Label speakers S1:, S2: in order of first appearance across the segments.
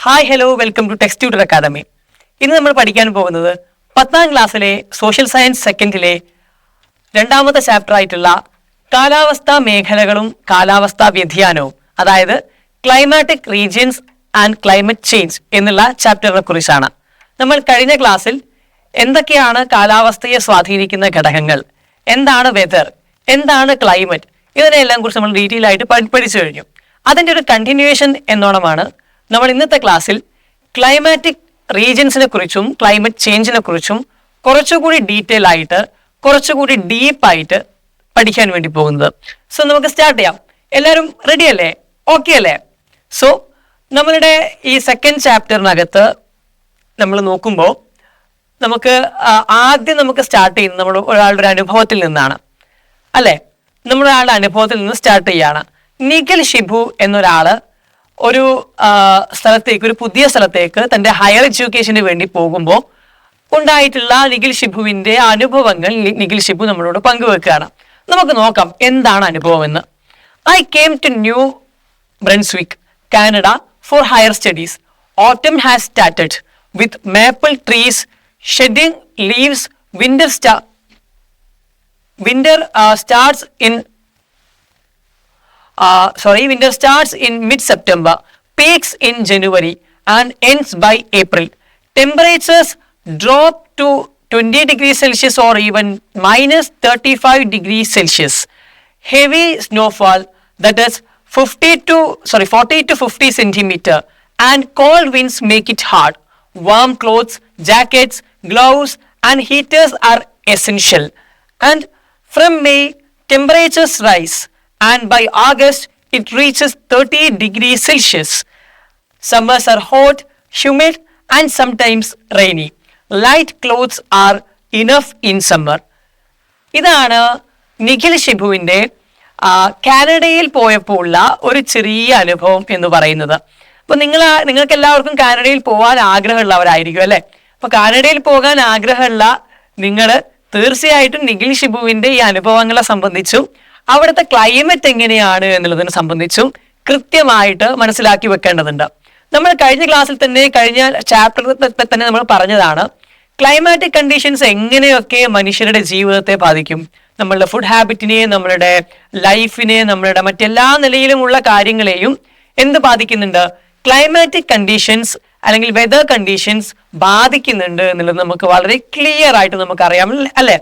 S1: Hi hello welcome to Text Tutor Academy ഇന്ന് നമ്മൾ പഠിക്കാൻ പോകുന്നത് പത്താം ക്ലാസ്സിലെ സോഷ്യൽ സയൻസ് സെക്കൻഡിലെ രണ്ടാമത്തെ ചാപ്റ്റർ ആയിട്ടുള്ള കാലാവസ്ഥാ മേഖലകളും കാലാവസ്ഥാ വ്യതിയാനവും അതായത് climatic regions and climate change എന്നുള്ള ചാപ്റ്ററിനെ കുറിച്ചാണ്. നമ്മൾ കഴിഞ്ഞ ക്ലാസ്സിൽ എന്തൊക്കെയാണ് കാലാവസ്ഥയെ സ്വാധീനിക്കുന്ന ഘടകങ്ങൾ എന്താണ് വെതർ എന്താണ് ക്ലൈമറ്റ് ഇതിനെല്ലാം കുറിച്ച് നമ്മൾ ഡീറ്റെയിൽ ആയിട്ട് പഠിച്ചു കഴിഞ്ഞു. അതിന്റെ ഒരു കണ്ടിന്യൂവേഷൻ എന്നോണമാണ് നമ്മൾ ഇന്നത്തെ ക്ലാസ്സിൽ ക്ലൈമാറ്റിക് റീജിയൻസിനെ കുറിച്ചും ക്ലൈമറ്റ് ചേഞ്ചിനെ കുറിച്ചും കുറച്ചുകൂടി ഡീറ്റെയിൽ ആയിട്ട് കുറച്ചുകൂടി ഡീപ്പായിട്ട് പഠിക്കാൻ വേണ്ടി പോകുന്നത്. സോ നമുക്ക് സ്റ്റാർട്ട് ചെയ്യാം. എല്ലാവരും റെഡി അല്ലേ? ഓക്കെ അല്ലേ? സോ നമ്മളുടെ ഈ സെക്കൻഡ് ചാപ്റ്ററിനകത്ത് നമ്മൾ നോക്കുമ്പോൾ നമുക്ക് ആദ്യം നമുക്ക് സ്റ്റാർട്ട് ചെയ്യുന്നത് നമ്മൾ ഒരാളുടെ അനുഭവത്തിൽ നിന്നാണ്. അല്ലേ? നമ്മുടെ അനുഭവത്തിൽ നിന്ന് സ്റ്റാർട്ട് ചെയ്യാണ്. നിഖിൽ ഷിബു എന്നൊരാൾ ഒരു സ്ഥലത്തേക്ക് ഒരു പുതിയ സ്ഥലത്തേക്ക് തന്റെ ഹയർ എഡ്യൂക്കേഷന് വേണ്ടി പോകുമ്പോൾ ഉണ്ടായിട്ടുള്ള നിഖിൽ ഷിബുവിന്റെ അനുഭവങ്ങൾ നിഖിൽ ഷിബു നമ്മളോട് പങ്കുവെക്കുകയാണ്. നമുക്ക് നോക്കാം എന്താണ് അനുഭവം എന്ന് I came to New Brunswick Canada for higher studies autumn has started with maple trees shedding leaves winter sta winter starts in uh, sorry winter starts in mid september peaks in january and ends by april. Temperatures drop to 20 degrees celsius or even minus 35 degrees celsius. Heavy snowfall that is 50 to sorry 40 to 50 centimeter and cold winds make it hard. Warm clothes jackets gloves and heaters are essential. And from May, temperatures rise, and by August, it reaches 30 degrees Celsius. Summers are hot, humid, and sometimes rainy. Light clothes are enough in summer. ഇതാണ് നിഖിൽ ഷിബുവിന്റെ ആ, കാനഡയിൽ പോയപ്പോൾ ഉള്ള ഒരു ചെറിയ അനുഭവം എന്ന് പറയുന്നത് അപ്പൊ നിങ്ങൾ നിങ്ങൾക്ക് എല്ലാവർക്കും കാനഡയിൽ പോകാൻ ആഗ്രഹമുള്ളവരായിരിക്കും അല്ലെ അപ്പൊ കാനഡയിൽ പോകാൻ ആഗ്രഹമുള്ള നിങ്ങൾ തീർച്ചയായിട്ടും നിഖിൽ ഷിബുവിന്റെ ഈ അനുഭവങ്ങളെ സംബന്ധിച്ചും അവിടുത്തെ ക്ലൈമറ്റ് എങ്ങനെയാണ് എന്നുള്ളതിനെ സംബന്ധിച്ചും കൃത്യമായിട്ട് മനസ്സിലാക്കി വെക്കേണ്ടതുണ്ട്. നമ്മൾ കഴിഞ്ഞ ക്ലാസ്സിൽ തന്നെ കഴിഞ്ഞ ചാപ്റ്ററിൽ തന്നെ നമ്മൾ പറഞ്ഞതാണ് ക്ലൈമാറ്റിക് കണ്ടീഷൻസ് എങ്ങനെയൊക്കെ മനുഷ്യരുടെ ജീവിതത്തെ ബാധിക്കും നമ്മളുടെ ഫുഡ് ഹാബിറ്റിനെ നമ്മളുടെ ലൈഫിനെ നമ്മളുടെ മറ്റെല്ലാ നിലയിലുമുള്ള കാര്യങ്ങളെയും എന്ത് ബാധിക്കുന്നുണ്ട്? ക്ലൈമാറ്റിക് കണ്ടീഷൻസ് അല്ലെങ്കിൽ വെതർ കണ്ടീഷൻസ് ബാധിക്കുന്നുണ്ട് എന്നുള്ളത് നമുക്ക് വളരെ ക്ലിയർ ആയിട്ട് നമുക്ക് അറിയാം അല്ലെ?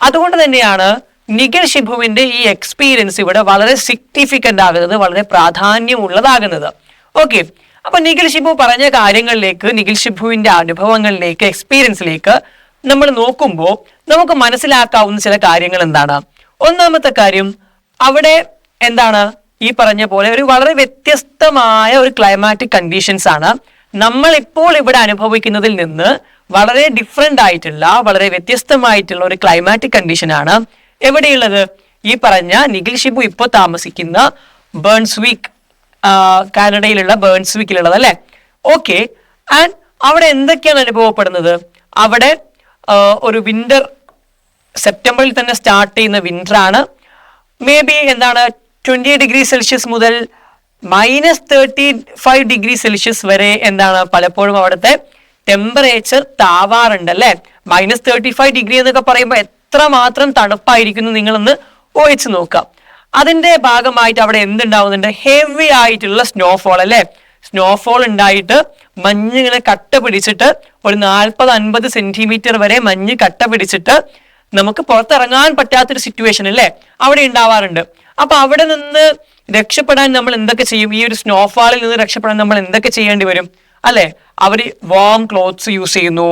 S1: അതുകൊണ്ട് തന്നെയാണ് നിഖിൽ ഷിബുവിന്റെ ഈ എക്സ്പീരിയൻസ് ഇവിടെ വളരെ സിഗ്നിഫിക്കന്റ് ആകുന്നത് വളരെ പ്രാധാന്യമുള്ളതാകുന്നത്. ഓക്കെ അപ്പൊ നിഖിൽ ഷിബു പറഞ്ഞ കാര്യങ്ങളിലേക്ക് നിഖിൽ ഷിബുവിന്റെ അനുഭവങ്ങളിലേക്ക് എക്സ്പീരിയൻസിലേക്ക് നമ്മൾ നോക്കുമ്പോൾ നമുക്ക് മനസ്സിലാക്കാവുന്ന ചില കാര്യങ്ങൾ എന്താണ്? ഒന്നാമത്തെ കാര്യം അവിടെ എന്താണ്? ഈ പറഞ്ഞ പോലെ ഒരു വളരെ വ്യത്യസ്തമായ ഒരു ക്ലൈമാറ്റിക് കണ്ടീഷൻസ് ആണ്. നമ്മൾ ഇപ്പോൾ ഇവിടെ അനുഭവിക്കുന്നതിൽ നിന്ന് വളരെ ഡിഫറെന്റ് ആയിട്ടുള്ള വളരെ വ്യത്യസ്തമായിട്ടുള്ള ഒരു ക്ലൈമാറ്റിക് കണ്ടീഷൻ ആണ്. എവിടെയുള്ളത്? ഈ പറഞ്ഞ നിഖിൽ ഷിബു ഇപ്പോൾ താമസിക്കുന്ന ബേൺസ്വീക്ക് കാനഡയിലുള്ള ബേൺസ്വീക്കിലുള്ളത് അല്ലെ? ഓക്കെ. ആൻഡ് അവിടെ എന്തൊക്കെയാണ് അനുഭവപ്പെടുന്നത്? അവിടെ ഒരു വിന്റർ സെപ്റ്റംബറിൽ തന്നെ സ്റ്റാർട്ട് ചെയ്യുന്ന വിന്റർ ആണ് മേ ബി എന്താണ്? ട്വന്റി ഡിഗ്രി സെൽഷ്യസ് മുതൽ minus thirty five degree Celsius വരെ എന്താണ്? പലപ്പോഴും അവിടുത്തെ ടെമ്പറേച്ചർ താവാറുണ്ട് അല്ലെ? മൈനസ് തേർട്ടി ഫൈവ് ഡിഗ്രി എന്നൊക്കെ പറയുമ്പോൾ എത്ര മാത്രം തണുപ്പായിരിക്കുന്നു നിങ്ങളൊന്ന് ഊഹിച്ചു നോക്കാം അതിന്റെ ഭാഗമായിട്ട് അവിടെ എന്തുണ്ടാവുന്നുണ്ട്? ഹെവി ആയിട്ടുള്ള സ്നോഫോൾ അല്ലെ? സ്നോഫോൾ ഉണ്ടായിട്ട് മഞ്ഞ് ഇങ്ങനെ കട്ട പിടിച്ചിട്ട് ഒരു നാൽപ്പത് അൻപത് സെന്റിമീറ്റർ വരെ മഞ്ഞ് കട്ട പിടിച്ചിട്ട് നമുക്ക് പുറത്തിറങ്ങാൻ പറ്റാത്തൊരു സിറ്റുവേഷൻ അല്ലേ? അവിടെ ഉണ്ടാവാറുണ്ട്. അപ്പൊ അവിടെ നിന്ന് രക്ഷപ്പെടാൻ നമ്മൾ എന്തൊക്കെ ചെയ്യും? ഈ ഒരു സ്നോഫാളിൽ നിന്ന് രക്ഷപ്പെടാൻ നമ്മൾ എന്തൊക്കെ ചെയ്യേണ്ടി വരും? അല്ലെ? അവർ വാം ക്ലോത്ത്സ് യൂസ് ചെയ്യുന്നു.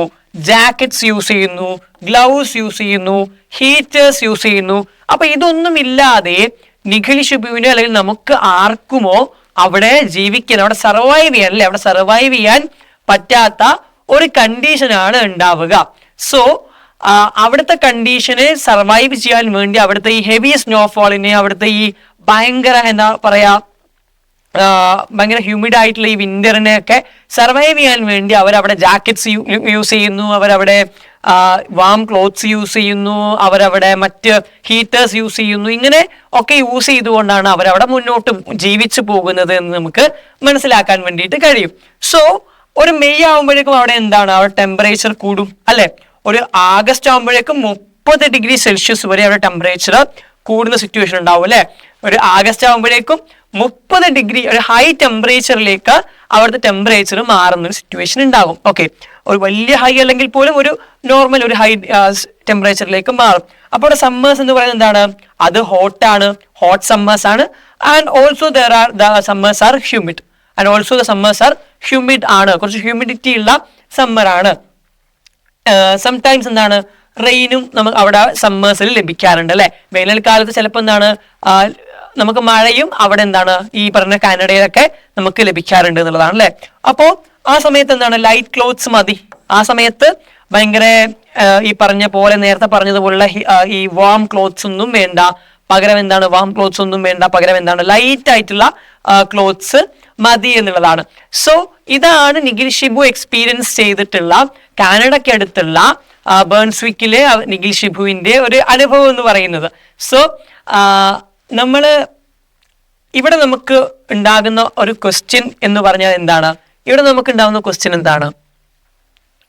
S1: ജാക്കറ്റ്സ് യൂസ് ചെയ്യുന്നു ഗ്ലൗസ് യൂസ് ചെയ്യുന്നു ഹീറ്റേഴ്സ് യൂസ് ചെയ്യുന്നു. അപ്പൊ ഇതൊന്നും ഇല്ലാതെ നിഖിൽ ഷിബുവിന് അല്ലെങ്കിൽ നമുക്ക് ആർക്കുമോ അവിടെ ജീവിക്കാൻ അവിടെ സർവൈവ് ചെയ്യാൻ അല്ലെ അവിടെ സർവൈവ് ചെയ്യാൻ പറ്റാത്ത ഒരു കണ്ടീഷനാണ് ഉണ്ടാവുക. സോ അവിടുത്തെ കണ്ടീഷനെ സർവൈവ് ചെയ്യാൻ വേണ്ടി അവിടുത്തെ ഈ ഹെവി സ്നോഫോളിനെ അവിടുത്തെ ഈ ഭയങ്കര എന്താ പറയാ ഭയങ്കര ഹ്യൂമിഡ് ആയിട്ടുള്ള ഈ വിന്ററിനെ ഒക്കെ സർവൈവ് ചെയ്യാൻ വേണ്ടി അവർ അവരവിടെ ജാക്കറ്റ്സ് യൂസ് ചെയ്യുന്നു. അവരവിടെ വാം ക്ലോത്ത്സ് യൂസ് ചെയ്യുന്നു. അവരവിടെ മറ്റ് ഹീറ്റേഴ്സ് യൂസ് ചെയ്യുന്നു. ഇങ്ങനെ ഒക്കെ യൂസ് ചെയ്തുകൊണ്ടാണ് അവരവിടെ മുന്നോട്ട് ജീവിച്ചു പോകുന്നത് എന്ന് നമുക്ക് മനസ്സിലാക്കാൻ വേണ്ടിയിട്ട് കഴിയും. സോ ഒരു മെയ് ആകുമ്പോഴേക്കും അവിടെ എന്താണ്? അവിടെ ടെമ്പറേച്ചർ കൂടും അല്ലെ? ഒരു ആഗസ്റ്റ് ആകുമ്പോഴേക്കും മുപ്പത് ഡിഗ്രി സെൽഷ്യസ് വരെ അവിടെ ടെമ്പറേച്ചർ കൂടുന്ന സിറ്റുവേഷൻ ഉണ്ടാവും അല്ലെ? ഒരു ആഗസ്റ്റ് ആകുമ്പോഴേക്കും മുപ്പത് ഡിഗ്രി ഒരു ഹൈ ടെമ്പറേച്ചറിലേക്ക് അവിടുത്തെ ടെമ്പറേച്ചർ മാറുന്ന ഒരു സിറ്റുവേഷൻ ഉണ്ടാകും. ഓക്കെ ഒരു വലിയ ഹൈ അല്ലെങ്കിൽ പോലും ഒരു നോർമൽ ഒരു ഹൈ ടെമ്പറേച്ചറിലേക്ക് മാറും. അപ്പോൾ സമ്മേഴ്സ് എന്ന് പറയുന്നത് എന്താണ്? അത് ഹോട്ടാണ് ഹോട്ട് സമ്മേഴ്സ് ആണ്. And also there are the summers are humid and also the summers are humid ആണ്. കുറച്ച് ഹ്യൂമിഡിറ്റി ഉള്ള സമ്മർ ആണ്. സംടൈംസ് എന്താണ്? റെയിനും നമുക്ക് അവിടെ സമ്മേഴ്സിൽ ലഭിക്കാറുണ്ട് അല്ലെ? വേനൽക്കാലത്ത് ചിലപ്പോൾ എന്താണ്? നമുക്ക് മഴയും അവിടെ എന്താണ് ഈ പറഞ്ഞ കാനഡയിലൊക്കെ നമുക്ക് ലഭിക്കാറുണ്ട് എന്നുള്ളതാണ് അല്ലെ? അപ്പോ ആ സമയത്ത് എന്താണ് ലൈറ്റ് ക്ലോത്ത്സ് മതി. ആ സമയത്ത് ഭയങ്കര ഈ പറഞ്ഞ പോലെ നേരത്തെ പറഞ്ഞതുപോലുള്ള ഈ വാം ക്ലോത്ത്സ് ഒന്നും വേണ്ട. പകരം എന്താണ് വാം ക്ലോത്ത്സ് ഒന്നും വേണ്ട. പകരം എന്താണ് ലൈറ്റ് ആയിട്ടുള്ള ക്ലോത്ത്സ് മതി എന്നുള്ളതാണ്. സോ ഇതാണ് നിഖിൽ ഷിബു എക്സ്പീരിയൻസ് ചെയ്തിട്ടുള്ള കാനഡയ്ക്ക് അടുത്തുള്ള ബേൺസ്വിക്കിലെ നിഖിൽ ഷിബുവിന്റെ ഒരു അനുഭവം എന്ന് പറയുന്നത്. സോ നമ്മൾ ഇവിടെ നമുക്ക് ഉണ്ടാകുന്ന ഒരു ക്വസ്റ്റ്യൻ എന്ന് പറഞ്ഞാൽ എന്താണ്? ഇവിടെ നമുക്ക് ഉണ്ടാകുന്ന ക്വസ്റ്റ്യൻ എന്താണ്?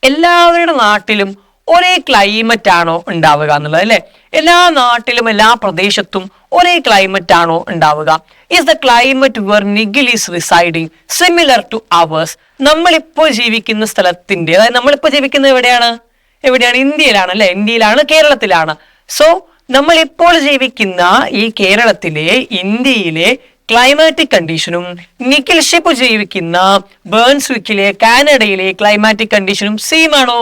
S1: എല്ലാവരുടെ നാട്ടിലും ഒരേ ക്ലൈമറ്റ് ആണോ ഉണ്ടാവുക എന്നുള്ളത് അല്ലെ? എല്ലാ നാട്ടിലും എല്ലാ പ്രദേശത്തും ഒരേ ക്ലൈമറ്റ് ആണോ ഉണ്ടാവുക? Is the climate where Nigel is residing similar to ours നമ്മളിപ്പോൾ ജീവിക്കുന്ന സ്ഥലത്തിന്റെ അതായത് നമ്മളിപ്പോൾ ജീവിക്കുന്നത് എവിടെയാണ്? എവിടെയാണ്? ഇന്ത്യയിലാണ് അല്ലെ? ഇന്ത്യയിലാണ് കേരളത്തിലാണ്. സോ നമ്മൾ ഇപ്പോൾ ജീവിക്കുന്ന ഈ കേരളത്തിലെ ഇന്ത്യയിലെ ക്ലൈമാറ്റിക് കണ്ടീഷനും നിഖിൽ ഷിപ്പ് ജീവിക്കുന്ന ബേൺസ്വിക്കിലെ കാനഡയിലെ ക്ലൈമാറ്റിക് കണ്ടീഷനും സെയിം ആണോ?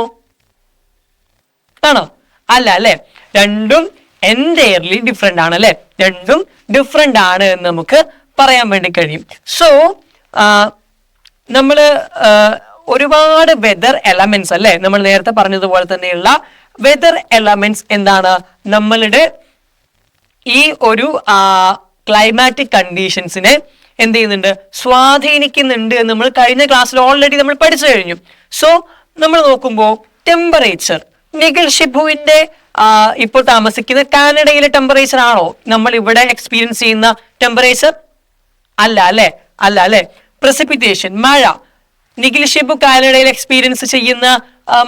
S1: ആണോ? അല്ല അല്ലെ? രണ്ടും എന്റയർലി ഡിഫറെന്റ് ആണ് അല്ലെ? രണ്ടും ഡിഫറെന്റ് ആണ് എന്ന് നമുക്ക് പറയാൻ വേണ്ടി കഴിയും. സോ നമ്മൾ ഒരുപാട് വെതർ എലമെന്റ്സ് അല്ലെ? നമ്മൾ നേരത്തെ പറഞ്ഞതുപോലെ തന്നെയുള്ള വെതർ എലമെന്റ്സ് എന്താണ്? നമ്മളുടെ ഈ ഒരു ക്ലൈമാറ്റിക് കണ്ടീഷൻസിനെ എന്ത് ചെയ്യുന്നുണ്ട്? സ്വാധീനിക്കുന്നുണ്ട് എന്ന് നമ്മൾ കഴിഞ്ഞ ക്ലാസ്സിൽ ഓൾറെഡി നമ്മൾ പഠിച്ചു കഴിഞ്ഞു. സോ നമ്മൾ നോക്കുമ്പോൾ ടെമ്പറേച്ചർ നിഖിൽ ഷിബുവിന്റെ ഇപ്പോൾ താമസിക്കുന്ന കാനഡയിലെ ടെമ്പറേച്ചർ ആണോ? നമ്മൾ ഇവിടെ എക്സ്പീരിയൻസ് ചെയ്യുന്ന ടെമ്പറേച്ചർ അല്ല അല്ലെ? അല്ല അല്ലെ? പ്രസിപ്പിറ്റേഷൻ മഴ. നിഖിൽ കാനഡയിൽ എക്സ്പീരിയൻസ് ചെയ്യുന്ന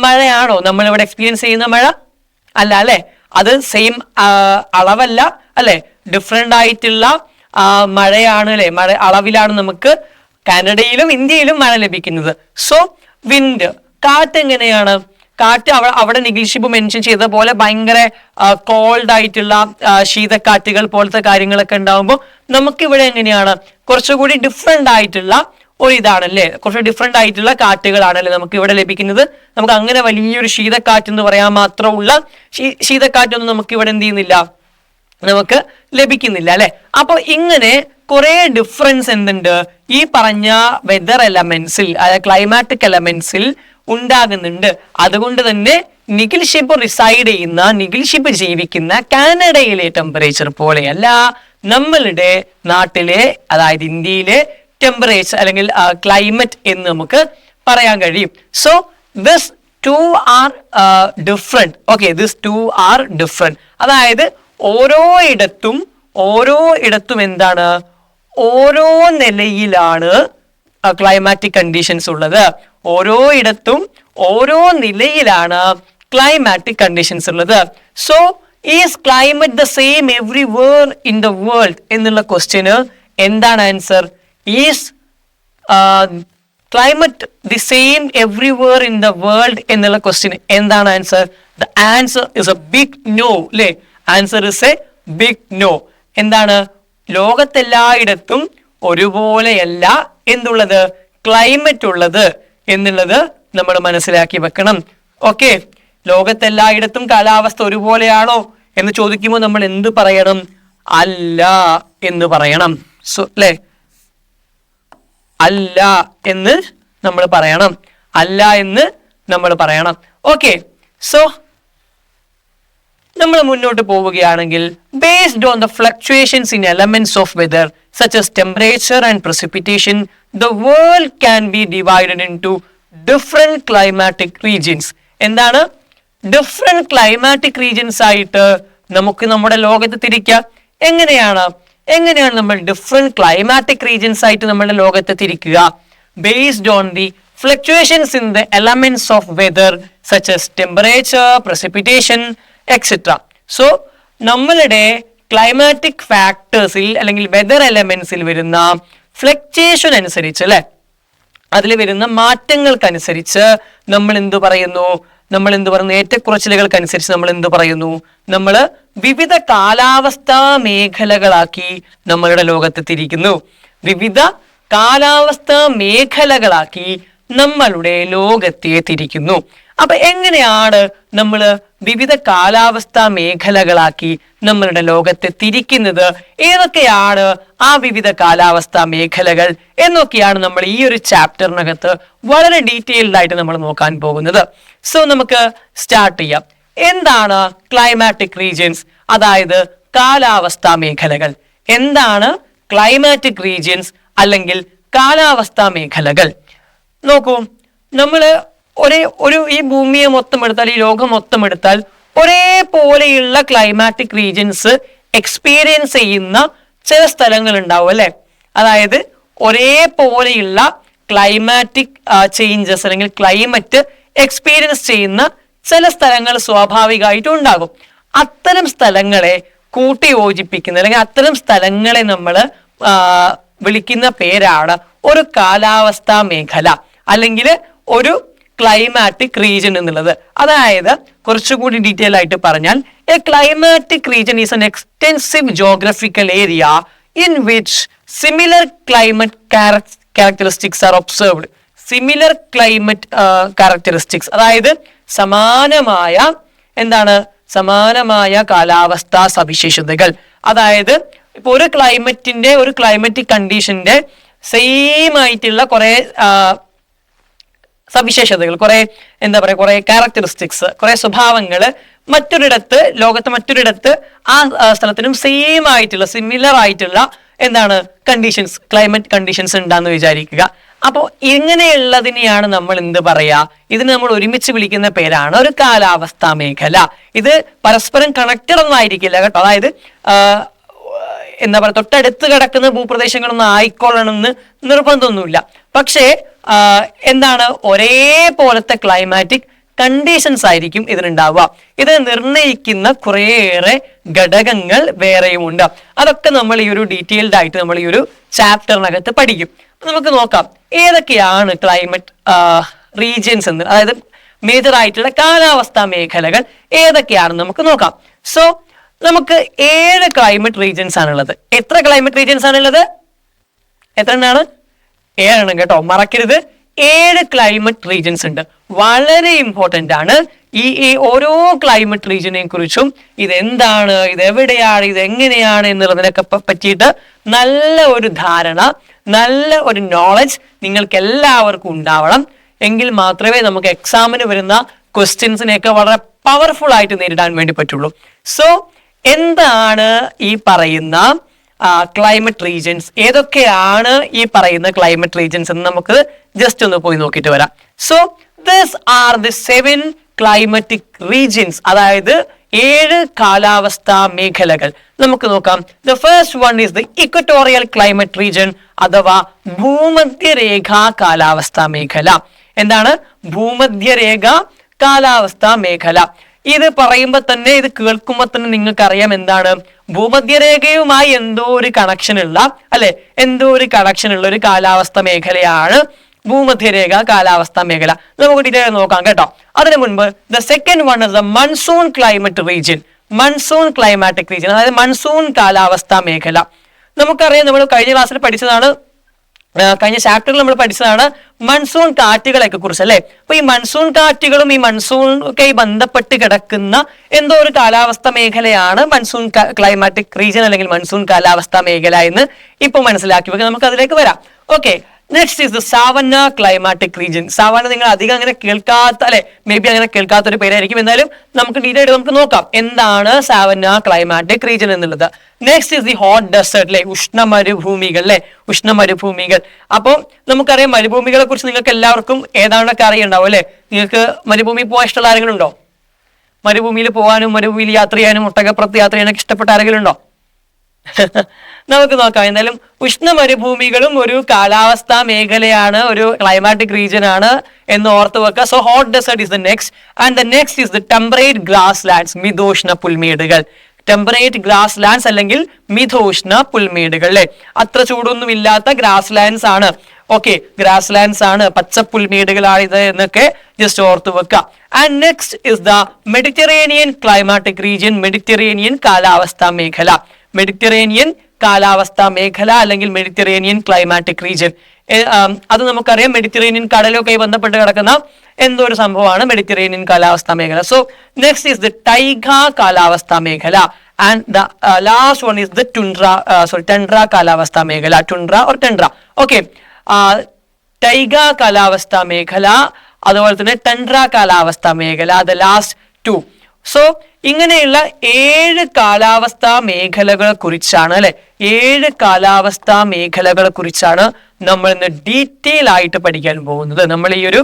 S1: മഴയാണോ? നമ്മൾ ഇവിടെ എക്സ്പീരിയൻസ് ചെയ്യുന്ന മഴ? അല്ല അല്ലെ? അത് സെയിം അളവല്ല അല്ലെ? ഡിഫറെന്റ് ആയിട്ടുള്ള മഴയാണ് അല്ലെ? മഴ അളവിലാണ് നമുക്ക് കാനഡയിലും ഇന്ത്യയിലും മഴ ലഭിക്കുന്നത്. സോ വിൻഡ് കാറ്റ് എങ്ങനെയാണ്? കാറ്റ് അവ അവിടെ നിഖിൽഷിപ്പ് മെൻഷൻ ചെയ്ത പോലെ ഭയങ്കര കോൾഡ് ആയിട്ടുള്ള ശീതക്കാറ്റുകൾ പോലത്തെ കാര്യങ്ങളൊക്കെ ഉണ്ടാകുമ്പോൾ നമുക്ക് ഇവിടെ എങ്ങനെയാണ്? കുറച്ചുകൂടി ഡിഫറെന്റ് ആയിട്ടുള്ള ഒരു ഇതാണല്ലേ? കുറച്ച് ഡിഫറെന്റ് ആയിട്ടുള്ള കാറ്റുകളാണല്ലേ നമുക്ക് ഇവിടെ ലഭിക്കുന്നത്. നമുക്ക് അങ്ങനെ വലിയൊരു ശീതക്കാറ്റ് എന്ന് പറയാൻ മാത്രമുള്ള ശീതക്കാറ്റൊന്നും നമുക്ക് ഇവിടെ എന്ത് ചെയ്യുന്നില്ല? നമുക്ക് ലഭിക്കുന്നില്ല അല്ലെ? അപ്പൊ ഇങ്ങനെ കുറെ ഡിഫറൻസ് എന്തുണ്ട്? ഈ പറഞ്ഞ വെതർ എലമെന്റ്സിൽ അതായത് ക്ലൈമാറ്റിക് എലമെന്റ്സിൽ ഉണ്ടാകുന്നുണ്ട്. അതുകൊണ്ട് തന്നെ നിഖിൽ ഷിപ്പ് റിസൈഡ് ചെയ്യുന്ന നിഖിൽ ഷിപ്പ് ജീവിക്കുന്ന കാനഡയിലെ ടെമ്പറേച്ചർ പോലെയല്ല നമ്മളുടെ നാട്ടിലെ അതായത് ഇന്ത്യയിലെ ടെമ്പറേച്ചർ അല്ലെങ്കിൽ ക്ലൈമറ്റ് എന്ന് നമുക്ക് പറയാൻ കഴിയും. So this two are different okay this two are different അതായത് ഓരോ ഇടത്തും ഓരോ ഇടത്തും എന്താണ്? ഓരോ നിലയിലാണ് ക്ലൈമാറ്റിക് കണ്ടീഷൻസ് ഉള്ളത്. ഓരോ ഇടത്തും ഓരോ നിലയിലാണ് ക്ലൈമാറ്റിക് കണ്ടീഷൻസ് ഉള്ളത്. So is climate the same everywhere in the world എന്നുള്ള ക്വസ്റ്റ്യന് എന്താണ് answer is climate the same everywhere in the world എന്നുള്ള ക്വസ്റ്റ്യൻ എന്താണ് answer the answer is a big no അല്ലേ answer is a big no എന്താണ്? ലോകത്തെല്ലായിടത്തും ഒരുപോലെയല്ല എന്തുള്ളത് climate ഉള്ളത് എന്നുള്ളത് നമ്മൾ മനസ്സിലാക്കി വെക്കണം. ഓക്കെ ലോകത്തെല്ലായിടത്തും കാലാവസ്ഥ ഒരുപോലെയാണോ എന്ന് ചോദിക്കുമ്പോൾ നമ്മൾ എന്ത് പറയണം? അല്ല എന്ന് പറയണം. സോ അല്ലേ അല്ല എന്ന് നമ്മൾ പറയണം. അല്ല എന്ന് നമ്മൾ പറയണം. ഓക്കെ സോ നമ്മൾ മുന്നോട്ട് പോവുകയാണെങ്കിൽ based on the fluctuations in elements of weather such as temperature and precipitation the world can be divided into different climatic regions എന്താണ്? ഡിഫറെന്റ് ക്ലൈമാറ്റിക് റീജിയൻസ് ആയിട്ട് നമുക്ക് നമ്മുടെ ലോകത്ത് തിരിക്കാം. എങ്ങനെയാണ്? എങ്ങനെയാണ് നമ്മൾ ഡിഫറെന്റ് ക്ലൈമാറ്റിക് റീജിയൻസ് ആയിട്ട് നമ്മുടെ ലോകത്തെ തിരിക്കുക? Based on the fluctuations in the elements of weather such as temperature precipitation etcetera so നമ്മളുടെ ക്ലൈമാറ്റിക് ഫാക്ടേഴ്സിൽ അല്ലെങ്കിൽ വെതർ എലമെന്റ്സിൽ വരുന്ന ഫ്ലക്ച്വേഷൻ അനുസരിച്ച് അല്ലെ? അതിൽ വരുന്ന മാറ്റങ്ങൾക്കനുസരിച്ച് നമ്മൾ എന്തു പറയുന്നു? നമ്മൾ എന്ത് പറയുന്നു? ഏറ്റക്കുറച്ചിലുകൾക്കനുസരിച്ച് നമ്മൾ എന്ത് പറയുന്നു? നമ്മൾ വിവിധ കാലാവസ്ഥാ മേഖലകളാക്കി നമ്മളുടെ ലോകത്ത് തിരിക്കുന്നു വിവിധ കാലാവസ്ഥാ മേഖലകളാക്കി നമ്മളുടെ ലോകത്തെ തിരിക്കുന്നു അപ്പൊ എങ്ങനെയാണ് നമ്മൾ വിവിധ കാലാവസ്ഥാ മേഖലകളാക്കി നമ്മളുടെ ലോകത്തെ തിരിക്കുന്നത് ഏതൊക്കെയാണ് ആ വിവിധ കാലാവസ്ഥാ മേഖലകൾ എന്നൊക്കെയാണ് നമ്മൾ ഈ ഒരു ചാപ്റ്ററിനകത്ത് വളരെ ഡീറ്റെയിൽഡ് ആയിട്ട് നമ്മൾ നോക്കാൻ പോകുന്നത്. സോ നമുക്ക് സ്റ്റാർട്ട് ചെയ്യാം. എന്താണ് ക്ലൈമാറ്റിക് റീജിയൻസ് അതായത് കാലാവസ്ഥാ മേഖലകൾ. എന്താണ് ക്ലൈമാറ്റിക് റീജിയൻസ് അല്ലെങ്കിൽ കാലാവസ്ഥാ മേഖലകൾ. നോക്കൂ നമ്മൾ ഒരേ ഒരു ഈ ഭൂമിയെ മൊത്തം എടുത്താൽ ഈ ലോകം മൊത്തം എടുത്താൽ ഒരേപോലെയുള്ള ക്ലൈമാറ്റിക് റീജിയൻസ് എക്സ്പീരിയൻസ് ചെയ്യുന്ന ചില സ്ഥലങ്ങൾ ഉണ്ടാവും അല്ലെ? അതായത് ഒരേപോലെയുള്ള ക്ലൈമാറ്റിക് ചേഞ്ചസ് അല്ലെങ്കിൽ ക്ലൈമറ്റ് എക്സ്പീരിയൻസ് ചെയ്യുന്ന ചില സ്ഥലങ്ങൾ സ്വാഭാവികമായിട്ടും ഉണ്ടാകും. അത്തരം സ്ഥലങ്ങളെ കൂട്ടി യോജിപ്പിക്കുന്ന അല്ലെങ്കിൽ അത്തരം സ്ഥലങ്ങളെ നമ്മൾ വിളിക്കുന്ന പേരാണ് ഒരു കാലാവസ്ഥാ മേഖല. അല്ലെങ്കിൽ ഒരു ക്ലൈമാറ്റിക് റീജൻ എന്നുള്ളത്. അതായത് കുറച്ചുകൂടി ഡീറ്റെയിൽ ആയിട്ട് പറഞ്ഞാൽ a climatic region is an extensive geographical area in which similar climate characteristics are observed similar climate characteristics അതായത് സമാനമായ എന്താണ്? സമാനമായ കാലാവസ്ഥാ സവിശേഷതകൾ. അതായത് ഇപ്പൊ ഒരു ക്ലൈമറ്റിന്റെ ഒരു ക്ലൈമറ്റിക് കണ്ടീഷന്റെ സെയിം ആയിട്ടുള്ള കുറെ സവിശേഷതകൾ കുറെ എന്താ പറയുക കുറെ ക്യാരക്ടറിസ്റ്റിക്സ് കുറെ സ്വഭാവങ്ങൾ മറ്റൊരിടത്ത് ലോകത്ത് മറ്റൊരിടത്ത് ആ സ്ഥലത്തിനും സെയിം ആയിട്ടുള്ള സിമിലർ ആയിട്ടുള്ള എന്താണ് കണ്ടീഷൻസ് ക്ലൈമറ്റ് കണ്ടീഷൻസ് ഉണ്ടാന്ന് വിചാരിക്കുക. അപ്പോൾ ഇങ്ങനെയുള്ളതിനെയാണ് നമ്മൾ എന്ത് പറയാ ഇതിന് നമ്മൾ ഒരുമിച്ച് വിളിക്കുന്ന പേരാണ് ഒരു കാലാവസ്ഥാ മേഖല. ഇത് പരസ്പരം കണക്റ്റഡ് ഒന്നും ആയിരിക്കില്ല കേട്ടോ. അതായത് എന്താ പറയുക തൊട്ടടുത്ത് കിടക്കുന്ന ഭൂപ്രദേശങ്ങളൊന്നും ആയിക്കൊള്ളണമെന്ന് നിർബന്ധമൊന്നുമില്ല. പക്ഷേ എന്താണ് ഒരേപോലത്തെ ക്ലൈമാറ്റിക് കണ്ടീഷൻസ് ആയിരിക്കും ഇതിനുണ്ടാവുക. ഇത് നിർണയിക്കുന്ന കുറേയേറെ ഘടകങ്ങൾ വേറെയും ഉണ്ട് അതൊക്കെ നമ്മൾ ഈ ഒരു ഡീറ്റെയിൽഡ് ആയിട്ട് നമ്മൾ ഈ ഒരു ചാപ്റ്ററിനകത്ത് പഠിക്കും. നമുക്ക് നോക്കാം. ഏതൊക്കെയാണ് ക്ലൈമറ്റ് റീജിയൻസ് എന്ന് അതായത് മേജർ ആയിട്ടുള്ള കാലാവസ്ഥാ മേഖലകൾ ഏതൊക്കെയാണെന്ന് നമുക്ക് നോക്കാം. സോ നമുക്ക് ഏഴ് ക്ലൈമറ്റ് റീജിയൻസ് ആണുള്ളത്. എത്ര ക്ലൈമറ്റ് റീജിയൻസ് ആണുള്ളത്? എത്ര എണ്ണാണ് ഏഴെണ്ണം കേട്ടോ. മറക്കരുത്. ഏഴ് ക്ലൈമറ്റ് റീജിയൻസ് ഉണ്ട്. വളരെ ഇമ്പോർട്ടന്റ് ആണ്. ഈ ഈ ഓരോ ക്ലൈമറ്റ് റീജിയനെ കുറിച്ചും ഇത് എന്താണ് ഇത് എവിടെയാണ് ഇത് എങ്ങനെയാണ് എന്നുള്ളതിനൊക്കെ പറ്റിയിട്ട് നല്ല ഒരു ധാരണ നല്ല ഒരു നോളജ് നിങ്ങൾക്ക് എല്ലാവർക്കും ഉണ്ടാവണം. എങ്കിൽ മാത്രമേ നമുക്ക് എക്സാമിന് വരുന്ന ക്വസ്റ്റ്യൻസിനെയൊക്കെ വളരെ പവർഫുൾ ആയിട്ട് നേരിടാൻ വേണ്ടി പറ്റുള്ളൂ. സോ എന്താണ് ഈ പറയുന്ന ക്ലൈമറ്റ് റീജൻസ് ഏതൊക്കെയാണ് ഈ പറയുന്ന ക്ലൈമറ്റ് റീജൻസ് എന്ന് നമുക്ക് ജസ്റ്റ് ഒന്ന് പോയി നോക്കിയിട്ട് വരാം. So this are the seven climatic regions അതായത് ഏഴ് കാലാവസ്ഥാ മേഖലകൾ. നമുക്ക് നോക്കാം. The first one is the equatorial climate region അഥവാ ഭൂമധ്യരേഖാ കാലാവസ്ഥാ മേഖല. എന്താണ്? ഭൂമധ്യരേഖ കാലാവസ്ഥാ മേഖല. ഇത് പറയുമ്പോൾ തന്നെ ഇത് കേൾക്കുമ്പോൾ തന്നെ നിങ്ങൾക്ക് അറിയാം എന്താണ്? ഭൂമധ്യരേഖയുമായി എന്തോ ഒരു കണക്ഷൻ ഉള്ള അല്ലെ? എന്തോ ഒരു കണക്ഷൻ ഉള്ള ഒരു കാലാവസ്ഥ മേഖലയാണ് ഭൂമധ്യരേഖ കാലാവസ്ഥ മേഖല. നമുക്ക് ഡീറ്റെയിൽ നോക്കാം കേട്ടോ. അതിനു മുൻപ് the second one is the monsoon climate region monsoon climatic region അതായത് മൺസൂൺ കാലാവസ്ഥ മേഖല. നമുക്കറിയാം നമ്മൾ കഴിഞ്ഞ ക്ലാസ്സിൽ പഠിച്ചതാണ് കഴിഞ്ഞ ചാപ്റ്ററിൽ നമ്മൾ പഠിച്ചതാണ് മൺസൂൺ കാറ്റുകളെയൊക്കെ കുറിച്ച് അല്ലെ? അപ്പൊ ഈ മൺസൂൺ കാറ്റുകളും ഈ മൺസൂൺ ഒക്കെ ബന്ധപ്പെട്ട് കിടക്കുന്ന എന്തോ ഒരു കാലാവസ്ഥ മേഖലയാണ് മൺസൂൺ ക്ലൈമാറ്റിക് റീജിയൻ അല്ലെങ്കിൽ മൺസൂൺ കാലാവസ്ഥ മേഖല എന്ന് ഇപ്പൊ മനസ്സിലാക്കി. വെക്കുക നമുക്ക് അതിലേക്ക് വരാം. Okay next is the savanna climatic region savanna നിങ്ങൾ അധികം അങ്ങനെ കേൾക്കാത്ത അല്ലെ മേ ബി അങ്ങനെ കേൾക്കാത്ത ഒരു പേരായിരിക്കും. എന്നാലും നമുക്ക് ഡീറ്റെയിൽ ആയിട്ട് നമുക്ക് നോക്കാം. എന്താണ് സാവന്ന ക്ലൈമാറ്റിക് റീജിയൻ എന്നുള്ളത്? Next is the hot desert അല്ലെ ഉഷ്ണ മരുഭൂമികൾ അല്ലെ ഉഷ്ണ മരുഭൂമികൾ. അപ്പോൾ നമുക്കറിയാം മരുഭൂമികളെ കുറിച്ച് നിങ്ങൾക്ക് എല്ലാവർക്കും ഏതാണ്ടൊക്കെ അറിയുണ്ടാവും അല്ലെ? നിങ്ങൾക്ക് മരുഭൂമി പോകാൻ ഇഷ്ടമുള്ള ആരെങ്കിലും ഉണ്ടോ? മരുഭൂമിയിൽ പോകാനും മരുഭൂമിയിൽ യാത്ര ചെയ്യാനും ഒട്ടകപ്പുറത്ത് യാത്ര ചെയ്യാനൊക്കെ ഇഷ്ടപ്പെട്ട ആരെങ്കിലും ഉണ്ടോ? നമുക്ക് നോക്കാം. എന്തായാലും ഉഷ്ണ മരുഭൂമികളും ഒരു കാലാവസ്ഥാ മേഖലയാണ് ഒരു ക്ലൈമാറ്റിക് റീജിയൻ ആണ് എന്ന് ഓർത്ത് വെക്കുക. So hot desert is the next and the next is the temperate grasslands മിതോഷ്ണ പുൽമേടുകൾ. ടെമ്പറേറ്റ് ഗ്രാസ് ലാൻഡ്സ് അല്ലെങ്കിൽ മിതോഷ്ണ പുൽമേടുകൾ അല്ലെ? അത്ര ചൂടൊന്നും ഇല്ലാത്ത ഗ്രാസ് ലാൻഡ്സ് ആണ്. ഓക്കെ ഗ്രാസ് ലാൻഡ്സ് ആണ് പച്ച പുൽമേടുകളാണ് ഇത് എന്നൊക്കെ ജസ്റ്റ് ഓർത്ത് വെക്കുക. And next is the Mediterranean climatic region Mediterranean കാലാവസ്ഥാ മേഖല. മെഡിറ്ററേനിയൻ കാലാവസ്ഥ മേഖല അല്ലെങ്കിൽ മെഡിറ്ററേനിയൻ ക്ലൈമാറ്റിക് റീജിയൻ അത് നമുക്കറിയാം. മെഡിറ്ററേനിയൻ കടലൊക്കെ ബന്ധപ്പെട്ട് കിടക്കുന്ന എന്തോ ഒരു സംഭവമാണ് മെഡിറ്ററേനിയൻ കാലാവസ്ഥാ മേഖല. So next is the taiga കാലാവസ്ഥാ മേഖല. And the last one is the tundra sorry tundra കാലാവസ്ഥാ മേഖല. ടുൻഡ്ര ഓർ ടെൻഡ്ര ഓക്കെ ടൈഗ കാലാവസ്ഥാ മേഖല അതുപോലെ തന്നെ ടെൻഡ്ര കാലാവസ്ഥാ മേഖല ദ ലാസ്റ്റ് ടു സോ ഇങ്ങനെയുള്ള ഏഴ് കാലാവസ്ഥാ മേഖലകളെ കുറിച്ചാണ് അല്ലെ? ഏഴ് കാലാവസ്ഥാ മേഖലകളെ കുറിച്ചാണ് നമ്മൾ ഇന്ന് ഡീറ്റെയിൽ ആയിട്ട് പഠിക്കാൻ പോകുന്നത്. നമ്മൾ ഈ ഒരു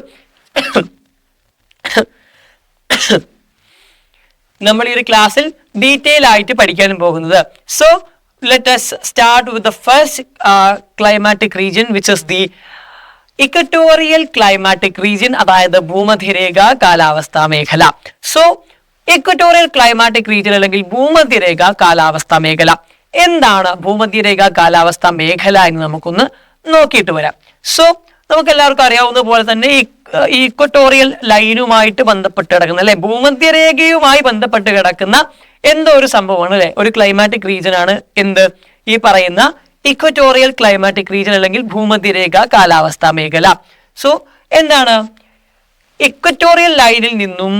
S1: നമ്മൾ ഈ ഒരു ക്ലാസ്സിൽ ഡീറ്റെയിൽ ആയിട്ട് പഠിക്കാൻ പോകുന്നത്. So let us start with the first climatic region which is the equatorial climatic region അതായത് ഭൂമധ്യരേഖ കാലാവസ്ഥാ മേഖല. സോ ഇക്വറ്റോറിയൽ ക്ലൈമാറ്റിക് റീജിയൻ അല്ലെങ്കിൽ ഭൂമധ്യരേഖ കാലാവസ്ഥാ മേഖല. എന്താണ് ഭൂമധ്യരേഖ കാലാവസ്ഥാ മേഖല എന്ന് നമുക്കൊന്ന് നോക്കിയിട്ട് വരാം. സോ നമുക്ക് എല്ലാവർക്കും അറിയാവുന്ന പോലെ തന്നെ ഈ ഇക്വറ്റോറിയൽ ലൈനുമായിട്ട് ബന്ധപ്പെട്ട് കിടക്കുന്ന അല്ലെ? ഭൂമധ്യരേഖയുമായി ബന്ധപ്പെട്ട് കിടക്കുന്ന എന്തോ ഒരു സംഭവമാണ് അല്ലെ? ഒരു ക്ലൈമാറ്റിക് റീജിയൻ ആണ് എന്ത്? ഈ പറയുന്ന ഇക്വറ്റോറിയൽ ക്ലൈമാറ്റിക് റീജിയൻ അല്ലെങ്കിൽ ഭൂമധ്യരേഖ കാലാവസ്ഥാ മേഖല. സോ എന്താണ്? ഇക്വറ്റോറിയൽ ലൈനിൽ നിന്നും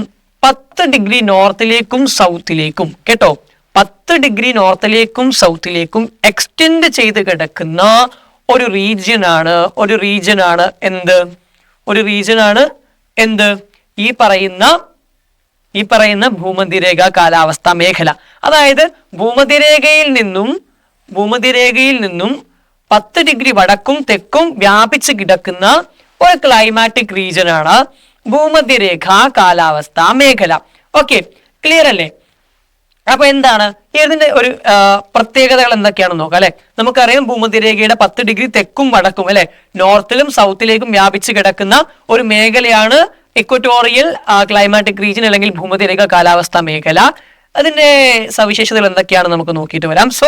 S1: പത്ത് ഡിഗ്രി നോർത്തിലേക്കും സൗത്തിലേക്കും കേട്ടോ? പത്ത് ഡിഗ്രി നോർത്തിലേക്കും സൗത്തിലേക്കും എക്സ്റ്റെൻഡ് ചെയ്ത് കിടക്കുന്ന ഒരു റീജിയൻ ആണ് ഒരു റീജിയൻ ആണ് എന്ത്? ഒരു റീജിയൻ ആണ് എന്ത്? ഈ പറയുന്ന ഈ പറയുന്ന ഭൂമധ്യരേഖ കാലാവസ്ഥ മേഖല. അതായത് ഭൂമധ്യരേഖയിൽ നിന്നും ഭൂമധ്യരേഖയിൽ നിന്നും പത്ത് ഡിഗ്രി വടക്കും തെക്കും വ്യാപിച്ച് കിടക്കുന്ന ഒരു ക്ലൈമാറ്റിക് റീജിയൻ ആണ് ഭൂമധ്യരേഖ കാലാവസ്ഥ മേഖല. ഓക്കെ ക്ലിയർ അല്ലേ? അപ്പൊ എന്താണ്? ഇതിന്റെ ഒരു പ്രത്യേകതകൾ എന്തൊക്കെയാണെന്ന് നോക്കാം അല്ലെ? നമുക്കറിയാം ഭൂമധ്യരേഖയുടെ പത്ത് ഡിഗ്രി തെക്കും വടക്കും അല്ലെ? നോർത്തിലും സൗത്തിലേക്കും വ്യാപിച്ച് കിടക്കുന്ന ഒരു മേഖലയാണ് ഇക്വറ്റോറിയൽ ക്ലൈമാറ്റിക് റീജിയൻ അല്ലെങ്കിൽ ഭൂമധ്യരേഖ കാലാവസ്ഥ മേഖല. അതിന്റെ സവിശേഷതകൾ എന്തൊക്കെയാണ് നമുക്ക് നോക്കിയിട്ട് വരാം. സോ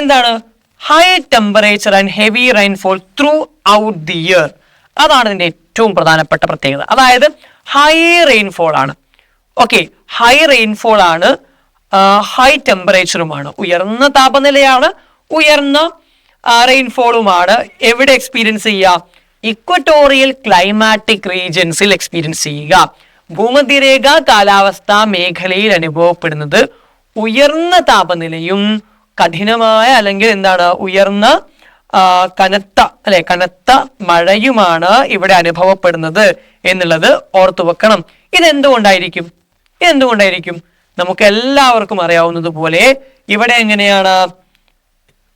S1: എന്താണ്? High temperature and heavy rainfall throughout the year അതാണ് ഇതിന്റെ ഏറ്റവും പ്രധാനപ്പെട്ട പ്രത്യേകത. അതായത് ഹൈ റെയിൻഫോൾ ആണ്. ഓക്കെ ഹൈ റെയിൻഫോൾ ആണ് ഹൈ ടെമ്പറേച്ചറുമാണ് ഉയർന്ന താപനിലയാണ് ഉയർന്ന റെയിൻഫോളുമാണ് എവിടെ എക്സ്പീരിയൻസ് ചെയ്യുക? ഇക്വറ്റോറിയൽ ക്ലൈമാറ്റിക് റീജൻസിൽ എക്സ്പീരിയൻസ് ചെയ്യുക. ഭൂമധ്യരേഖ കാലാവസ്ഥ മേഖലയിൽ അനുഭവപ്പെടുന്നത് ഉയർന്ന താപനിലയും കഠിനമായ അല്ലെങ്കിൽ എന്താണ് ഉയർന്ന കനത്ത അല്ലെ കനത്ത മഴയുമാണ് ഇവിടെ അനുഭവപ്പെടുന്നത് എന്നുള്ളത് ഓർത്തു വെക്കണം. ഇതെന്തുകൊണ്ടായിരിക്കും? ഇതെന്തുകൊണ്ടായിരിക്കും? നമുക്ക് എല്ലാവർക്കും അറിയാവുന്നത് പോലെ ഇവിടെ എങ്ങനെയാണ്?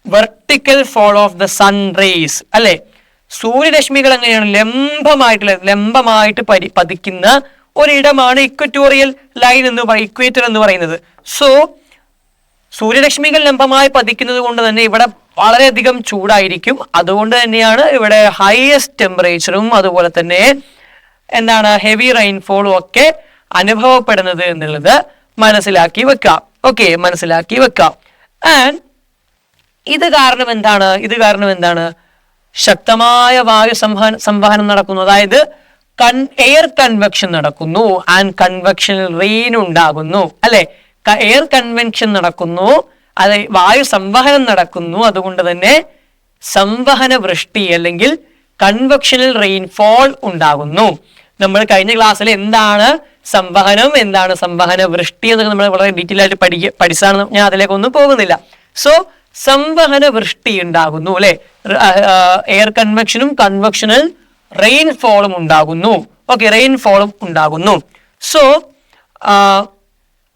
S1: Vertical fall of the sun rays അല്ലെ? സൂര്യരശ്മികൾ എങ്ങനെയാണ്? ലംബമായിട്ടുള്ള ലംബമായിട്ട് പരി പതിക്കുന്ന ഒരിടമാണ് ഇക്വറ്റോറിയൽ ലൈൻ എന്ന് പറയും ഇക്വേറ്റർ എന്ന് പറയുന്നത്. സോ സൂര്യരശ്മികൾ ലംബമായി പതിക്കുന്നത് കൊണ്ട് തന്നെ ഇവിടെ വളരെയധികം ചൂടായിരിക്കും. അതുകൊണ്ട് തന്നെയാണ് ഇവിടെ ഹയസ്റ്റ് ടെമ്പറേച്ചറും അതുപോലെ തന്നെ എന്താണ് ഹെവി റെയിൻഫോളും ഒക്കെ അനുഭവപ്പെടുന്നത് എന്നുള്ളത് മനസ്സിലാക്കി വെക്കാം. ഓക്കെ മനസ്സിലാക്കി വെക്കാം. ആൻഡ് ഇത് കാരണം എന്താണ്? ഇത് കാരണം എന്താണ്? ശക്തമായ വായു സംവഹന സംവഹനം നടക്കുന്നു. അതായത് കൺ എയർ കൺവെക്ഷൻ നടക്കുന്നു ആൻഡ് കൺവെക്ഷൻ റെയിൻ ഉണ്ടാകുന്നു. അല്ലെ? എയർ കൺവെൻഷൻ നടക്കുന്നു. അത് വായു സംവഹനം നടക്കുന്നു. അതുകൊണ്ട് തന്നെ സംവഹന വൃഷ്ടി അല്ലെങ്കിൽ കൺവെക്ഷനൽ റെയിൻഫോൾ ഉണ്ടാകുന്നു. നമ്മൾ കഴിഞ്ഞ ക്ലാസ്സിൽ എന്താണ് സംവഹനം എന്താണ് സംവഹന വൃഷ്ടി എന്നൊക്കെ നമ്മൾ വളരെ ഡീറ്റെയിൽ ആയിട്ട് പഠിക്ക പഠിച്ചാണ് ഞാൻ അതിലേക്ക് ഒന്നും പോകുന്നില്ല. സോ സംവഹന വൃഷ്ടി ഉണ്ടാകുന്നു അല്ലെ? എയർ കൺവെക്ഷനും കൺവെക്ഷനൽ റെയിൻഫോളും ഉണ്ടാകുന്നു. ഓക്കെ റെയിൻഫോളും ഉണ്ടാകുന്നു. സോ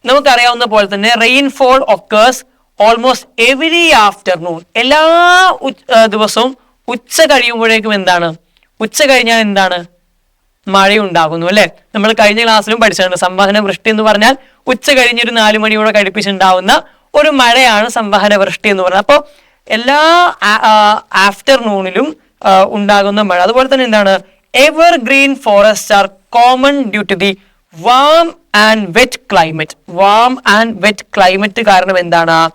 S1: നമുക്കറിയാവുന്ന പോലെ തന്നെ rainfall occurs almost every afternoon എല്ലാ ദിവസവും ഉച്ച കഴിയുമ്പോഴേക്കും എന്താണ്? ഉച്ച കഴിഞ്ഞാൽ എന്താണ്? മഴയുണ്ടാകുന്നു അല്ലെ? നമ്മൾ കഴിഞ്ഞ ക്ലാസ്സിലും പഠിച്ചിട്ടുണ്ട്. സംവഹന വൃഷ്ടി എന്ന് പറഞ്ഞാൽ ഉച്ച കഴിഞ്ഞൊരു നാലു മണിയോടെ കഴിപ്പിച്ചുണ്ടാവുന്ന ഒരു മഴയാണ് സംവഹന വൃഷ്ടി എന്ന് പറഞ്ഞത്. അപ്പോൾ എല്ലാ ആഫ്റ്റർനൂണിലും ഉണ്ടാകുന്ന മഴ. അതുപോലെ തന്നെ എന്താണ്? Evergreen forest are common due to the warm and wet climate warm and wet climate കാരണം എന്താണ്?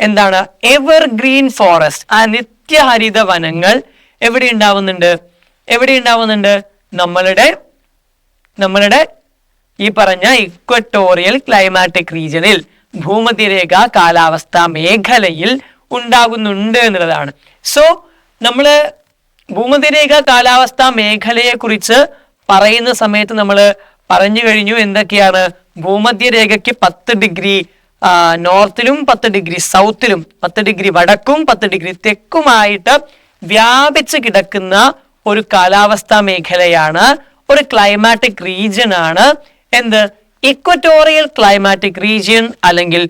S1: എന്താണ്? എവർ ഗ്രീൻ ഫോറസ്റ്റ് ആ നിത്യഹരിത വനങ്ങൾ എവിടെ ഉണ്ടാവുന്നുണ്ട്? എവിടെ ഉണ്ടാവുന്നുണ്ട്? നമ്മളുടെ നമ്മളുടെ ഈ പറഞ്ഞ ഇക്വട്ടോറിയൽ ക്ലൈമാറ്റിക് റീജിയനിൽ ഭൂമതിരേഖ കാലാവസ്ഥ മേഖലയിൽ ഉണ്ടാകുന്നുണ്ട് എന്നുള്ളതാണ്. സോ നമ്മൾ ഭൂമതിരേഖ കാലാവസ്ഥ മേഖലയെ കുറിച്ച് പറയുന്ന സമയത്ത് നമ്മൾ പറഞ്ഞു കഴിഞ്ഞു എന്തൊക്കെയാണ്? ഭൂമധ്യരേഖയ്ക്ക് പത്ത് ഡിഗ്രി നോർത്തിലും പത്ത് ഡിഗ്രി സൗത്തിലും പത്ത് ഡിഗ്രി വടക്കും പത്ത് ഡിഗ്രി തെക്കുമായിട്ട് വ്യാപിച്ച് കിടക്കുന്ന ഒരു കാലാവസ്ഥാ മേഖലയാണ് ഒരു ക്ലൈമാറ്റിക് റീജിയൻ ആണ്. എന്ത്? ഇക്വറ്റോറിയൽ ക്ലൈമാറ്റിക് റീജിയൻ അല്ലെങ്കിൽ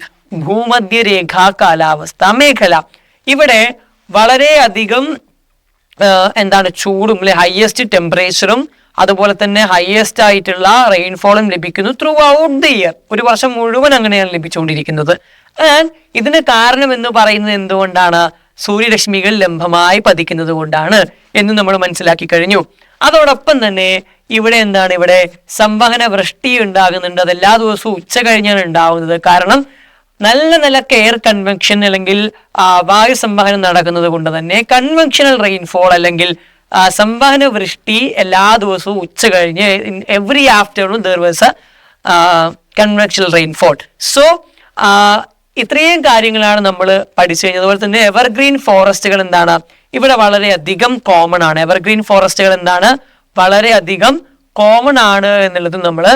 S1: ഭൂമധ്യരേഖാ കാലാവസ്ഥാ മേഖല. ഇവിടെ വളരെയധികം എന്താണ് ചൂടും അല്ലെ ഹയസ്റ്റ് ടെമ്പറേച്ചറും അതുപോലെ തന്നെ ഹയസ്റ്റ് ആയിട്ടുള്ള റെയിൻഫോളും ലഭിക്കുന്നു ത്രൂ ഔട്ട് ദി ഇയർ ഒരു വർഷം മുഴുവൻ അങ്ങനെയാണ് ലഭിച്ചുകൊണ്ടിരിക്കുന്നത്. ഇതിന് കാരണം എന്ന് പറയുന്നത് എന്തുകൊണ്ടാണ്? സൂര്യരശ്മികൾ ലംബമായി പതിക്കുന്നത് കൊണ്ടാണ് എന്ന് നമ്മൾ മനസ്സിലാക്കി കഴിഞ്ഞു. അതോടൊപ്പം തന്നെ ഇവിടെ എന്താണ് ഇവിടെ സംവഹന വൃഷ്ടി ഉണ്ടാകുന്നുണ്ട്. അത് എല്ലാ ദിവസവും ഉച്ച കഴിഞ്ഞാണ് ഉണ്ടാവുന്നത്. കാരണം നല്ല നല്ല കെയർ കൺവെൻഷൻ അല്ലെങ്കിൽ വായു സംവഹനം നടക്കുന്നത് കൊണ്ട് തന്നെ കൺവെൻഷണൽ റെയിൻഫോൾ അല്ലെങ്കിൽ സംവഹന വൃഷ്ടി എല്ലാ ദിവസവും ഉച്ച കഴിഞ്ഞ് every afternoon there was rainfall so ഇത്രയും കാര്യങ്ങളാണ് നമ്മൾ പഠിച്ചു കഴിഞ്ഞത്. അതുപോലെ തന്നെ എവർഗ്രീൻ ഫോറസ്റ്റുകൾ എന്താണ്? ഇവിടെ വളരെയധികം കോമൺ ആണ്. എവർഗ്രീൻ ഫോറസ്റ്റുകൾ എന്താണ്? വളരെയധികം കോമൺ ആണ് എന്നുള്ളത് നമ്മൾ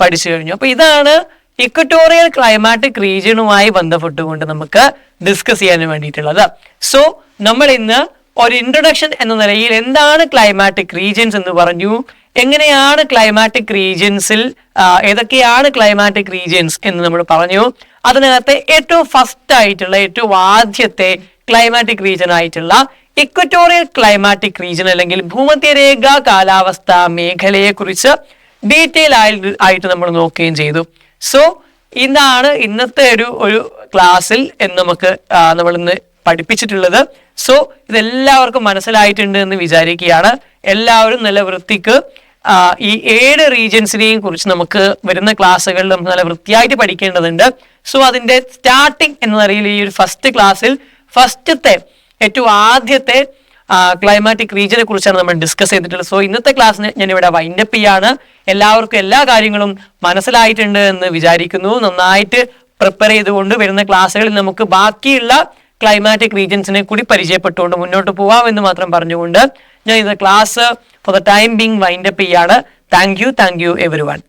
S1: പഠിച്ചു കഴിഞ്ഞു. അപ്പൊ ഇതാണ് ഇക്വറ്റോറിയൽ ക്ലൈമാറ്റിക് റീജിയനുമായി ബന്ധപ്പെട്ടുകൊണ്ട് നമുക്ക് ഡിസ്കസ് ചെയ്യാൻ വേണ്ടിയിട്ടുള്ളത്. സോ നമ്മൾ ഇന്ന് ഒരു ഇൻട്രൊഡക്ഷൻ എന്ന നിലയിൽ എന്താണ് ക്ലൈമാറ്റിക് റീജിയൻസ് എന്ന് പറഞ്ഞു. എങ്ങനെയാണ് ക്ലൈമാറ്റിക് റീജിയൻസിൽ ഏതൊക്കെയാണ് ക്ലൈമാറ്റിക് റീജിയൻസ് എന്ന് നമ്മൾ പറഞ്ഞു. അതിനകത്തെ ഏറ്റവും ഫസ്റ്റ് ആയിട്ടുള്ള ഏറ്റവും ആദ്യത്തെ ക്ലൈമാറ്റിക് റീജിയൻ ആയിട്ടുള്ള ഇക്വറ്റോറിയൽ ക്ലൈമാറ്റിക് റീജിയൻ അല്ലെങ്കിൽ ഭൂമധ്യരേഖ കാലാവസ്ഥ മേഖലയെ കുറിച്ച് ഡീറ്റെയിൽ ആയിട്ട് നമ്മൾ നോക്കുകയും ചെയ്തു. സോ ഇതാണ് ഇന്നത്തെ ഒരു ഒരു ക്ലാസ്സിൽ എന്ന് നമുക്ക് നമ്മൾ ഇന്ന് പഠിപ്പിച്ചിട്ടുള്ളത്. സോ ഇതെല്ലാവർക്കും മനസ്സിലായിട്ടുണ്ട് എന്ന് വിചാരിക്കുകയാണ്. എല്ലാവരും നല്ല വൃത്തിക്ക് ഈ ഏഴ് റീജിയൻസിനെയും കുറിച്ച് നമുക്ക് വരുന്ന ക്ലാസ്സുകളിൽ നമുക്ക് നല്ല വൃത്തിയായിട്ട് പഠിക്കേണ്ടതുണ്ട്. സോ അതിന്റെ സ്റ്റാർട്ടിങ് എന്ന് നിലയിൽ ഈ ഒരു ഫസ്റ്റ് ക്ലാസ്സിൽ ഫസ്റ്റത്തെ ഏറ്റവും ആദ്യത്തെ ക്ലൈമാറ്റിക് റീജിയനെ കുറിച്ചാണ് നമ്മൾ ഡിസ്കസ് ചെയ്തിട്ടുള്ളത്. സോ ഇന്നത്തെ ക്ലാസ്സിന് ഞാൻ ഇവിടെ വൈൻഡപ്പ് ചെയ്യാണ്. എല്ലാവർക്കും എല്ലാ കാര്യങ്ങളും മനസ്സിലായിട്ടുണ്ട് എന്ന് വിചാരിക്കുന്നു. നന്നായിട്ട് പ്രിപ്പയർ ചെയ്തുകൊണ്ട് വരുന്ന ക്ലാസ്സുകളിൽ നമുക്ക് ബാക്കിയുള്ള ക്ലൈമാറ്റിക് റീജിയൻസിനെ കൂടി പരിചയപ്പെട്ടുകൊണ്ട് മുന്നോട്ട് പോവാമെന്ന് മാത്രം പറഞ്ഞുകൊണ്ട് ഞാൻ ഇത് class for the time being wind up ചെയ്യാണ്. Thank you thank you everyone